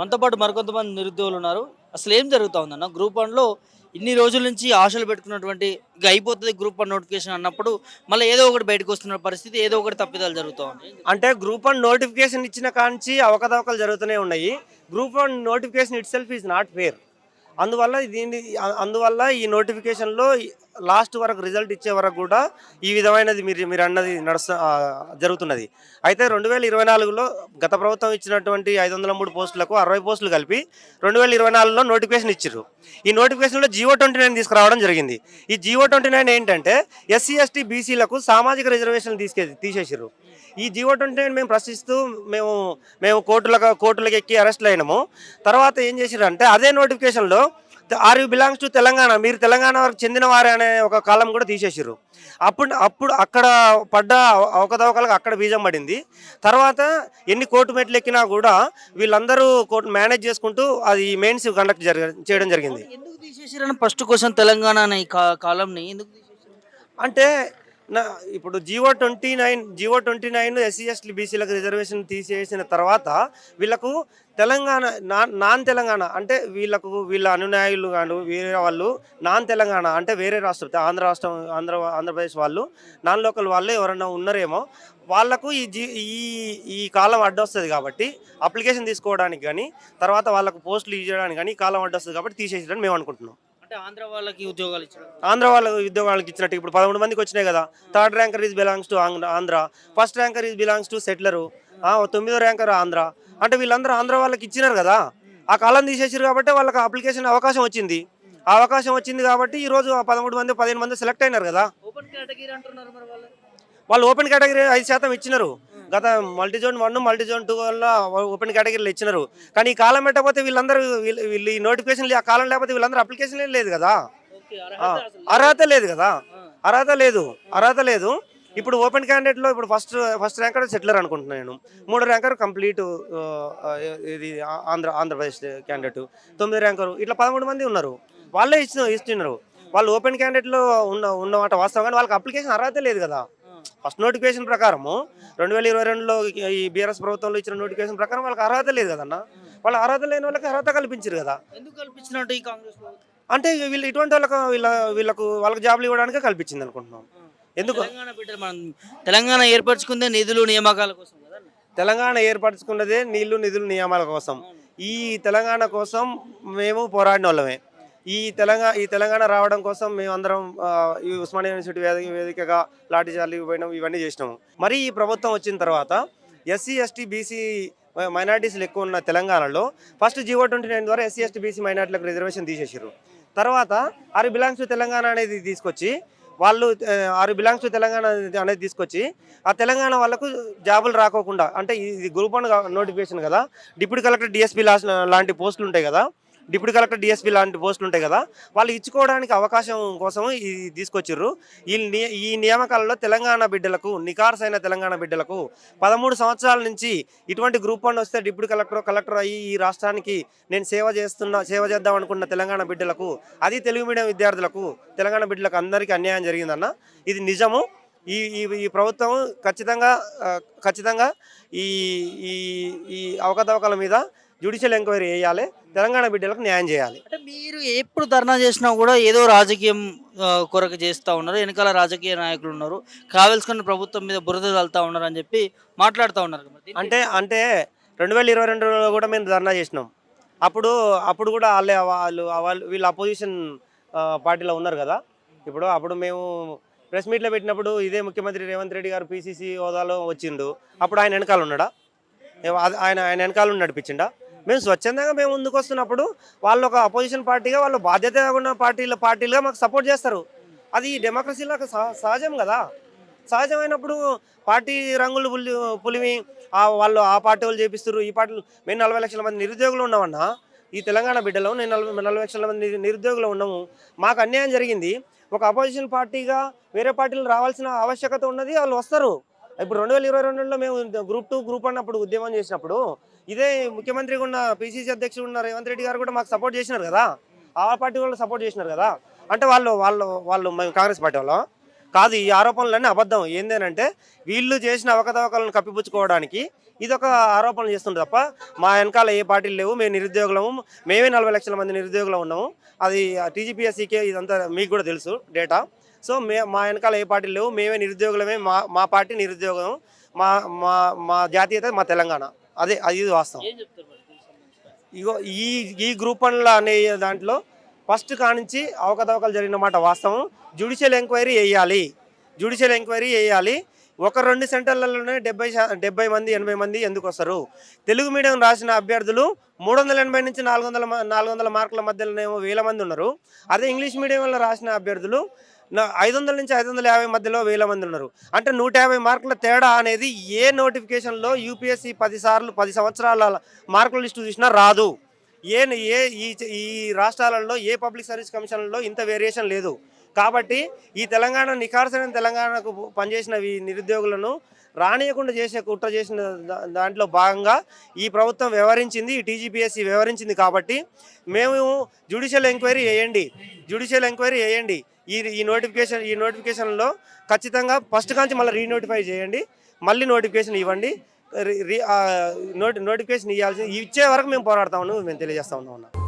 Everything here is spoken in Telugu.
మనతో పాటు మరికొంతమంది నిరుద్యోగులు ఉన్నారు. అసలు ఏం జరుగుతా ఉందన్న గ్రూప్ వన్లో ఇన్ని రోజుల నుంచి ఆశలు పెట్టుకున్నటువంటి ఇక అయిపోతుంది గ్రూప్ వన్ నోటిఫికేషన్ అన్నప్పుడు మళ్ళీ ఏదో ఒకటి బయటకు వస్తున్న పరిస్థితి ఏదో ఒకటి తప్పిదాలు జరుగుతూ ఉంది. అంటే గ్రూప్ వన్ నోటిఫికేషన్ ఇచ్చిన కాంచి అవకతవకలు జరుగుతూనే ఉన్నాయి. Group one notification itself is not fair అందువల్ల దీన్ని అందువల్ల ఈ నోటిఫికేషన్లో లాస్ట్ వరకు రిజల్ట్ ఇచ్చే వరకు కూడా ఈ విధమైనది మీరు మీరు అన్నది నడుస్తు జరుగుతున్నది. అయితే రెండు వేల ఇరవై నాలుగులో గత ప్రభుత్వం ఇచ్చినటువంటి ఐదు వందల మూడు పోస్టులకు అరవై పోస్టులు కలిపి రెండు వేల ఇరవై నాలుగులో నోటిఫికేషన్ ఇచ్చారు ఈ నోటిఫికేషన్లో జియో ట్వంటీ నైన్ తీసుకురావడం జరిగింది. ఈ జియో ట్వంటీ నైన్ ఏంటంటే ఎస్సీ ఎస్టీ బీసీలకు సామాజిక రిజర్వేషన్ తీసుకే తీసేసారు ఈ జియో ట్వంటీ నైన్ మేము ప్రశ్నిస్తూ మేము మేము కోర్టులకు కోర్టులకు ఎక్కి అరెస్ట్లు అయినాము. తర్వాత ఏం చేసారంటే అదే నోటిఫికేషన్లో are you belongs to Telangana మీరు తెలంగాణ వరకు చెందిన వారే అనే ఒక కాలం కూడా తీసేసారు అప్పుడు అప్పుడు అక్కడ పడ్డ అవకతవకలకు అక్కడ బీజం పడింది. తర్వాత ఎన్ని కోర్టు మెట్లు ఎక్కినా కూడా వీళ్ళందరూ కోర్టు మేనేజ్ చేసుకుంటూ అది మెయిన్స్ కండక్ట్ జరగ చేయడం జరిగింది. ఎందుకు తీసేసారని ఫస్ట్ క్వశ్చన్ తెలంగాణ కాలంని ఎందుకు అంటే నా ఇప్పుడు GO twenty nine GO twenty nine SC ST బీసీలకు రిజర్వేషన్ తీసేసిన తర్వాత వీళ్ళకు తెలంగాణ నాన్ నాన్ తెలంగాణ అంటే వీళ్ళకు వీళ్ళ అనునాయులు కాను వేరే వాళ్ళు నాన్ తెలంగాణ అంటే వేరే రాష్ట్రం ఆంధ్ర రాష్ట్రం ఆంధ్ర ఆంధ్రప్రదేశ్ వాళ్ళు నాన్ లోకల్ వాళ్ళు ఎవరైనా ఉన్నారేమో వాళ్ళకు ఈ జీ ఈ ఈ కాలం అడ్డొస్తుంది కాబట్టి అప్లికేషన్ తీసుకోవడానికి కానీ తర్వాత వాళ్ళకు పోస్టులు ఇవ్వడానికి కానీ ఈ కాలం అడ్డొస్తుంది కాబట్టి తీసేసేయడం మేము అనుకుంటున్నాం. అంటే ఆంధ్ర వాళ్ళకి ఉద్యోగాలు ఇచ్చారు. ఆంధ్ర వాళ్ళ ఉద్యోగాలకు ఇచ్చినట్టు ఇప్పుడు పదమూడు మందికి వచ్చినాయి కదా. Third ranker is belongs to Andhra first ranker is belongs to settler తొమ్మిదో ర్యాంకర్ ఆంధ్ర. అంటే వీళ్ళందరూ ఆంధ్ర వాళ్ళకి ఇచ్చినారు కదా. ఆ కాలం తీసేసారు కాబట్టి వాళ్ళకి అప్లికేషన్ అవకాశం వచ్చింది. ఆ అవకాశం వచ్చింది కాబట్టి ఈ రోజు పదమూడు మంది పదిహేను మంది సెలెక్ట్ అయినారు కదా. ఓపెన్ కేటగిరీ అంటున్నారు మరి వాళ్ళు. వాళ్ళు ఓపెన్ కేటగిరీ ఐదు శాతం ఇచ్చినారు. గత multi zone one multi zone two వల్ల ఓపెన్ కేటగిరీలు ఇచ్చినారు. కానీ ఈ కాలం పెట్టకపోతే వీళ్ళందరూ వీళ్ళు వీళ్ళు ఈ నోటిఫికేషన్ ఆ కాలం లేకపోతే వీళ్ళందరూ అప్లికేషన్ లేదు కదా. అర్హత లేదు. కదా. అర్హత లేదు అర్హత లేదు. ఇప్పుడు ఓపెన్ క్యాండిడేట్లో ఇప్పుడు ఫస్ట్ ఫస్ట్ ర్యాంకర్ సెటిలర్ అనుకుంటున్నాను నేను. మూడో ర్యాంకర్ కంప్లీట్ ఇది ఆంధ్ర ఆంధ్రప్రదేశ్ క్యాండిడేట్ తొమ్మిది ర్యాంకరు ఇట్లా పదమూడు మంది ఉన్నారు. వాళ్ళే ఇచ్చిన ఇస్తున్నారు. వాళ్ళు ఓపెన్ క్యాండిడేట్లో ఉన్న ఉన్నమాట వాస్తవం. కానీ వాళ్ళకి అప్లికేషన్ అర్హత లేదు కదా. ఫస్ట్ నోటిఫికేషన్ ప్రకారము రెండు వేల ఇరవై రెండులో ఈ బీఆర్ఎస్ ప్రభుత్వంలో ఇచ్చిన నోటిఫికేషన్ ప్రకారం వాళ్ళకి అర్హత లేదు కదన్న. వాళ్ళ అర్హత లేని వాళ్ళకి అర్హత కల్పించారు కదా. ఎందుకు కల్పించినట్టు ఈ కాంగ్రెస్ ప్రభుత్వం? అంటే వీళ్ళు ఇటువంటి వాళ్ళకు వీళ్ళ వీళ్ళకు వాళ్ళకి జాబ్లు ఇవ్వడానికే కల్పించింది అనుకుంటున్నాం. ఎందుకు? తెలంగాణ ఏర్పరచుకుందే నిధులు నియామకాల కోసం తెలంగాణ ఏర్పరచుకున్నదే నీళ్ళు నిధులు నియామాల కోసం. ఈ తెలంగాణ కోసం మేము పోరాడిన వాళ్ళమే ఈ తెలంగాణ ఈ తెలంగాణ రావడం కోసం మేము అందరం ఈ ఉస్మానియా యూనివర్సిటీ వేదిక వేదికగా లాఠీ చార్లు పోయినాం ఇవన్నీ చేసినాము. మరి ఈ ప్రభుత్వం వచ్చిన తర్వాత ఎస్సీ ఎస్టీ బీసీ మైనార్టీస్లు ఎక్కువ ఉన్న తెలంగాణలో ఫస్ట్ జీవో ట్వంటీ నైన్ ద్వారా ఎస్సీ ఎస్టీ బీసీ మైనార్టీలకు రిజర్వేషన్ తీసేసారు తర్వాత ఆరు బిలాంగ్స్ టు తెలంగాణ అనేది తీసుకొచ్చి వాళ్ళు ఆరు బిలాంగ్స్ టు తెలంగాణ అనేది- అనేది తీసుకొచ్చి ఆ తెలంగాణ వాళ్ళకు జాబులు రాకోకుండా అంటే ఇది గ్రూప్ వన్ నోటిఫికేషన్ కదా డిప్యూటీ కలెక్టర్ డిఎస్పీ లాంటి పోస్టులు ఉంటాయి కదా డిప్యూటీ కలెక్టర్ డిఎస్పీ లాంటి పోస్టులు ఉంటాయి కదా వాళ్ళు ఇచ్చుకోవడానికి అవకాశం కోసం ఇది తీసుకొచ్చారు ఈ ఈ నియామకాలలో తెలంగాణ బిడ్డలకు నికార్సైన తెలంగాణ బిడ్డలకు పదమూడు సంవత్సరాల నుంచి ఇటువంటి గ్రూప్ వన్ వస్తే డిప్యూటీ కలెక్టర్ కలెక్టర్ అయ్యి ఈ రాష్ట్రానికి నేను సేవ చేస్తున్న సేవ చేద్దాం అనుకున్న తెలంగాణ బిడ్డలకు అది తెలుగు మీడియం విద్యార్థులకు తెలంగాణ బిడ్డలకు అందరికీ అన్యాయం జరిగిందన్న. ఇది నిజము. ఈ ఈ ఈ ప్రభుత్వం ఖచ్చితంగా ఖచ్చితంగా ఈ ఈ ఈ అవకతవకల మీద జ్యుడిషియల్ ఎంక్వైరీ చేయాలి తెలంగాణ బిడ్డలకు న్యాయం చేయాలి. అంటే మీరు ఎప్పుడు ధర్నా చేసినా కూడా ఏదో రాజకీయం కొరకు చేస్తూ ఉన్నారు వెనకాల రాజకీయ నాయకులు ఉన్నారు కావలసిన ప్రభుత్వం మీద బురద చల్లుతా ఉన్నారు అని చెప్పి మాట్లాడుతూ ఉన్నారు అంటే అంటే రెండు వేల ఇరవై రెండులో కూడా మేము ధర్నా చేసినాం. అప్పుడు అప్పుడు కూడా వాళ్ళే వాళ్ళు వాళ్ళు వీళ్ళు అపోజిషన్ పార్టీలో ఉన్నారు కదా. ఇప్పుడు అప్పుడు మేము ప్రెస్ మీట్లో పెట్టినప్పుడు ఇదే ముఖ్యమంత్రి రేవంత్ రెడ్డి గారు పీసీసీ హోదాలో వచ్చిండు. అప్పుడు ఆయన వెనకాల ఉన్నాడా? ఆయన ఆయన వెనకాల నడిపించిండా? మేము స్వచ్ఛందంగా మేము ముందుకు వస్తున్నప్పుడు వాళ్ళు ఒక అపోజిషన్ పార్టీగా వాళ్ళు బాధ్యత ఉన్న పార్టీల పార్టీలుగా మాకు సపోర్ట్ చేస్తారు. అది డెమోక్రసీలో ఒక సహ- సహజం కదా? సహజమైనప్పుడు పార్టీ రంగులు పులి పులిమి వాళ్ళు ఆ పార్టీ వాళ్ళు చేపిస్తారు ఈ పార్టీలు మేము నలభై లక్షల మంది నిరుద్యోగులు ఉన్నామన్నా ఈ తెలంగాణ బిడ్డలో నేను నలభై నలభై లక్షల మంది నిరుద్యోగులు ఉన్నాము మాకు అన్యాయం జరిగింది. ఒక అపోజిషన్ పార్టీగా వేరే పార్టీలు రావాల్సిన ఆవశ్యకత ఉన్నది వాళ్ళు వస్తారు. ఇప్పుడు రెండు వేల ఇరవై రెండులో మేము గ్రూప్ టూ గ్రూప్ అన్నప్పుడు ఉద్యమం చేసినప్పుడు ఇదే ముఖ్యమంత్రిగా ఉన్న పిసిసి అధ్యక్షుడు ఉన్న రేవంత్ రెడ్డి గారు కూడా మాకు సపోర్ట్ చేసినారు కదా. ఆ పార్టీ వాళ్ళు సపోర్ట్ చేసినారు కదా. అంటే వాళ్ళు వాళ్ళు వాళ్ళు మేము కాంగ్రెస్ పార్టీ వాళ్ళం. కాదు ఈ ఆరోపణలన్నీ అబద్ధం. ఏందేనంటే వీళ్ళు చేసిన అవకతవకలను కప్పిపుచ్చుకోవడానికి ఇది ఒక ఆరోపణలు చేస్తుంది తప్ప మా వెనకాల ఏ పార్టీలు లేవు. మేము నిరుద్యోగులము. మేమే నలభై లక్షల మంది నిరుద్యోగులు ఉన్నాము. అది టీజీపీఎస్సీకే ఇదంతా మీకు కూడా తెలుసు డేటా. సో మే మా వెనకాల ఏ పార్టీలు లేవు. మేమే నిరుద్యోగులమే. మా మా పార్టీ నిరుద్యోగం. మా మా మా జాతీయత మా తెలంగాణ. అదే అది వాస్తవం? ఇగో ఈ ఈ గ్రూప్ వన్ల అనే దాంట్లో ఫస్ట్ కానించి అవకతవకలు జరిగిన మాట వాస్తవం. జ్యుడిషియల్ ఎంక్వైరీ వేయాలి. జ్యుడిషియల్ ఎంక్వైరీ వేయాలి. ఒక రెండు సెంటర్లలోనే డెబ్బై డెబ్బై మంది ఎనభై మంది ఎందుకు వస్తారు? తెలుగు మీడియం రాసిన అభ్యర్థులు మూడు వందల ఎనభై నుంచి నాలుగు వందల నాలుగు వందల మార్కుల మధ్యలోనేమో వేల మంది ఉన్నారు. అదే ఇంగ్లీష్ మీడియంలో రాసిన అభ్యర్థులు ఐదు వందల నుంచి ఐదు వందల యాభై మధ్యలో వేల మంది ఉన్నారు. అంటే నూట యాభై మార్కుల తేడా అనేది ఏ నోటిఫికేషన్లో యూపీఎస్సీ పది సార్లు పది సంవత్సరాల మార్కుల లిస్టు చూసినా రాదు. ఏ ఏ ఈ ఈ రాష్ట్రాలలో ఏ పబ్లిక్ సర్వీస్ కమిషన్లో ఇంత వేరియేషన్ లేదు. కాబట్టి ఈ తెలంగాణ నిఖార్సైన తెలంగాణకు పనిచేసిన ఈ నిరుద్యోగులను రానియకుండా చేసే కుట్ర చేసిన దాంట్లో భాగంగా ఈ ప్రభుత్వం వ్యవహరించింది ఈ టీజీపీఎస్సీ వ్యవహరించింది కాబట్టి మేము జ్యుడిషియల్ ఎంక్వైరీ వేయండి జ్యుడిషియల్ ఎంక్వైరీ వేయండి ఈ ఈ నోటిఫికేషన్ ఈ నోటిఫికేషన్లో ఖచ్చితంగా ఫస్ట్ కాంచి మళ్ళీ రీనోటిఫై చేయండి. మళ్ళీ నోటిఫికేషన్ ఇవ్వండి. రి- నోటి నోటిఫికేషన్ ఇవ్వాల్సి ఇచ్చే వరకు మేము పోరాడతామని మేము తెలియజేస్తా ఉన్నాం అన్న.